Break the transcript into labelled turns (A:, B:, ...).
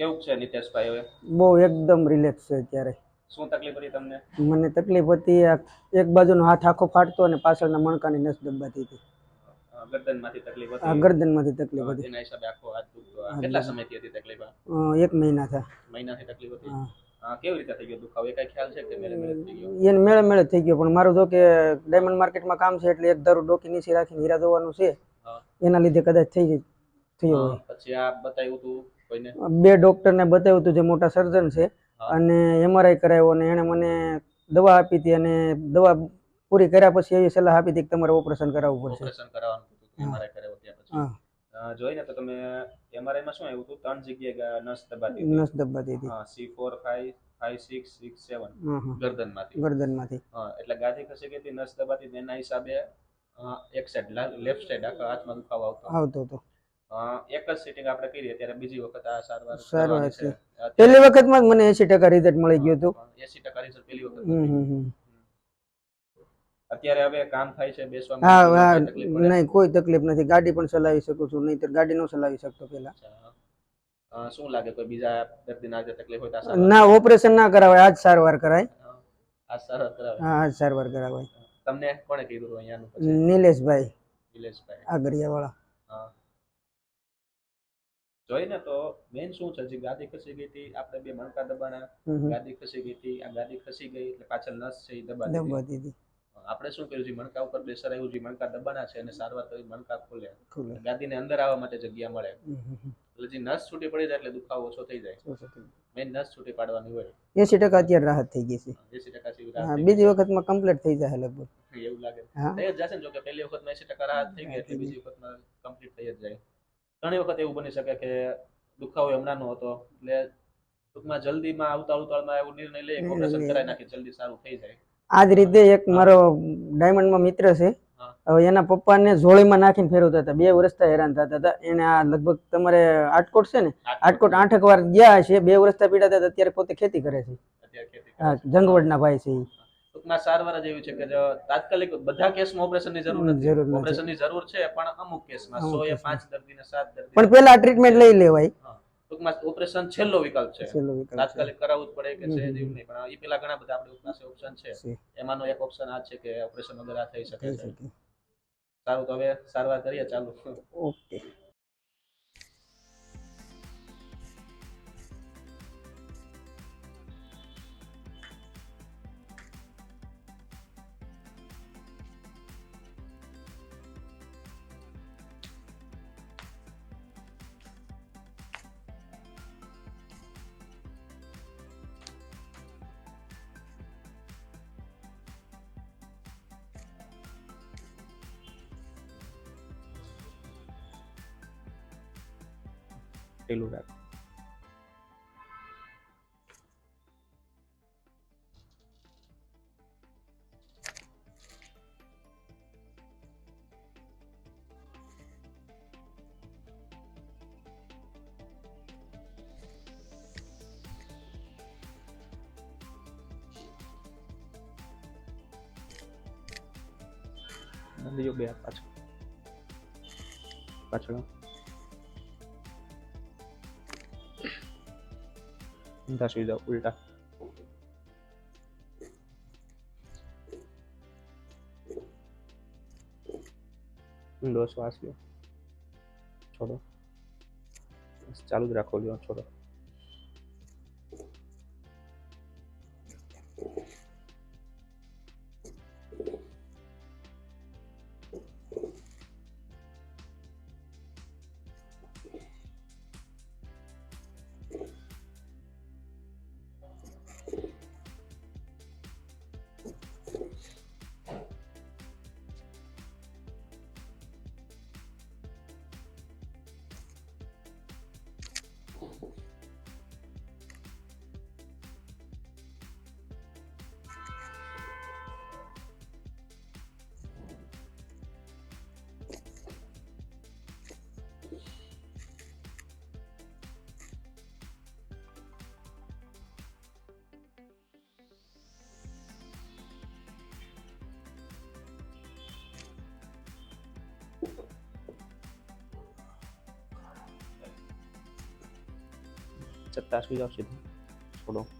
A: કેવું છે નિતેશભાઈ હવે?
B: બહુ એકદમ રિલેક્સ છે અત્યારે.
A: શું તકલીફ હતી તમને?
B: મને તકલીફ હતી એક બાજુનો હાથ આખો ફાટતો અને પાછળના મણકાની નસ દબાતી હતી.
A: ગરદનમાંથી તકલીફ હતી?
B: ગરદનમાંથી તકલીફ હતી.
A: એના હિસાબે આખો હાથ દુખતો. કેટલા સમયથી હતી તકલીફ
B: એક મહિના થયા.
A: મહિનાથી તકલીફ હતી? કેવી રીતે થઈ ગયો દુખાવો? એ કઈ ખ્યાલ છે કે મેરે મેરે થઈ ગયો?
B: એને મેળે મેળે થઈ ગયો પણ મારું જો કે ડાયમંડ માર્કેટમાં કામ છે એટલે એક ધારું ડોકી નીચે રાખીને હીરા છે. એના લીધે કદાચ થઈ જાય થયો
A: હોય પછી આ બતાવ્યું હતું કોઈને?
B: બે ડોક્ટરને બતાવ્યું હતું જે મોટા સર્જન છે. અને એમઆરઆઈ કરાવ્યો અને એણે મને દવા આપી હતી અને દવા પૂરી કર્યા પછી એવી સલાહ આપી હતી કે તમારે ઓપરેશન કરાવવું પડશે.
A: ઓપરેશન કરાવવાનું હતું એમઆરઆઈ કરાવ્યો ત્યાં પછી. જોઈને તો તમે એમઆરઆઈ માં શું આવ્યું હતું ત્રણ જગ્યાએ નસ દબાતી
B: નસ દબાતી હતી.
A: હા C four five five six six seven ગરદનમાંથી.
B: ગરદનમાંથી.
A: હા એટલે ગાદી ખસી ગઈ હતી નસ દબાતી એના હિસાબે એક સાઈડ લેફ્ટ સાઈડ આખા હાથમાં દુખાવો આવતો
B: આવતો હતો.
A: એક જ સિટિંગ આપણે કરીએ ત્યારે બીજી વખત આ સારવાર
B: સારવાર
A: છે.
B: પહેલી વખતમાં મને એસી ટકા રિઝલ્ટ મળી ગયું હતું.
A: એસી ટકા રિઝલ્ટ પહેલી વખત. અત્યારે હવે કામ થાય છે
B: હા
A: બેસવામાં
B: હા
A: કઈ
B: નહીં કોઈ તકલીફ નથી. ગાડી પણ ચલાવી શકું છું નહીંતર ગાડી ન ચલાવી શકતો
A: પહેલા. શું લાગે? કોઈ બીજા દર્દીને આજે તકલીફ હોય તો
B: ના ઓપરેશન ના કરાવાય આજ સારવાર કરાય.
A: આજ સારવાર કરાવાય?
B: હા આજ સારવાર કરાવાય.
A: તમને કોણે કીધું અહીંયા અહીંયાનું
B: નિલેશભાઈ
A: નિલેશભાઈ.
B: આગરિયા વાળા
A: હા જોઈને તો મેન શું છે? જે ગાદી ખસી ગઈ હતી આપણે બે મણકા દબાણા ગાદી ખસી ગઈ હતી આ ગાદી ખસી ગઈ એટલે પાછળ નસ છે એ
B: દબાવી દીધી.
A: આપણે શું કર્યું? છે મણકા ઉપર પ્રેશર આવ્યું છે મણકા દબાણા છે અને સારવાર કરી મણકા
B: ખોલ્યા.
A: ગાદીને અંદર આવવા માટે જગ્યા મળે. એટલે જે નસ છૂટી પડી જાય એટલે દુખાવો ઓછો થઈ જાય.
B: મેઇન
A: મેન નસ છૂટી પાડવાની હોય.
B: એસી ટકા અત્યારે રાહત થઈ ગઈ છે.
A: એસી ટકા
B: બીજી વખતમાં કમ્પ્લીટ થઈ જાય લગભગ.
A: એવું લાગે. થઈ જ જશે ને જો કે પહેલી વખતમાં એસી ટકા રાહત થઈ ગઈ એટલે બીજી વખતમાં કમ્પ્લીટ થઈ જ જાય. ઘણી વખત એવું બની શકે કે દુખાવો હમણાં નો હતો. એટલે ટૂંકમાં જલ્દીમાં આવતા ઉતાળમાં એવું નિર્ણય લઈએ કે ઓપરેશન કરાવી નાખી જલ્દી સારું થઈ જાય.
B: આ જ રીતે એક મારો ડાયમંડમાં મિત્ર છે. હવે એના પપ્પાને જોળીમાં નાખીને ફેરવતા હતા. બે વર્ષથી હેરાન થતા હતા. એને આ લગભગ તમારે આટકોટ છે ને? આટકોટ આઠક વાર ગયા છે બે વર્ષથી પીડાતા હતા. અત્યારે પોતે ખેતી કરે છે. હા જંગવડના ભાઈ છે ઈ.
A: ટૂંકમાં સારવાર જ એવી છે કે તાત્કાલિક બધા કેસમાં ઓપરેશનની જરૂર નથી. ઓપરેશનની જરૂર છે પણ અમુક કેસમાં સો એ પાંચ દર્દીને સાત દર્દી
B: પણ પેલા ટ્રીટમેન્ટ લઈ લેવાય.
A: ટૂંકમાં ઓપરેશન છેલ્લો વિકલ્પ છે. તાત્કાલિક કરાવવું જ પડે કે છે. જેવું નહીં. પણ એ પેલા ઘણા બધા આપણી પાસે ઓપ્શન છે.
B: છે.
A: એમાંનો એક ઓપ્શન આ છે કે ઓપરેશન વગર આ થઈ શકે છે. સારું તો હવે સારવાર કરીએ ચાલુ.
B: ઓકે.
A: પેલું રાખ. બીજો પાછળ. પાછળ. सीधा सीधा उल्टा दो श्वास लो छोड़ो चालू रखो लियो छोड़ो રાખો લ્યો છોડો ચત્તા સુઈ જાવ સીધું થોડો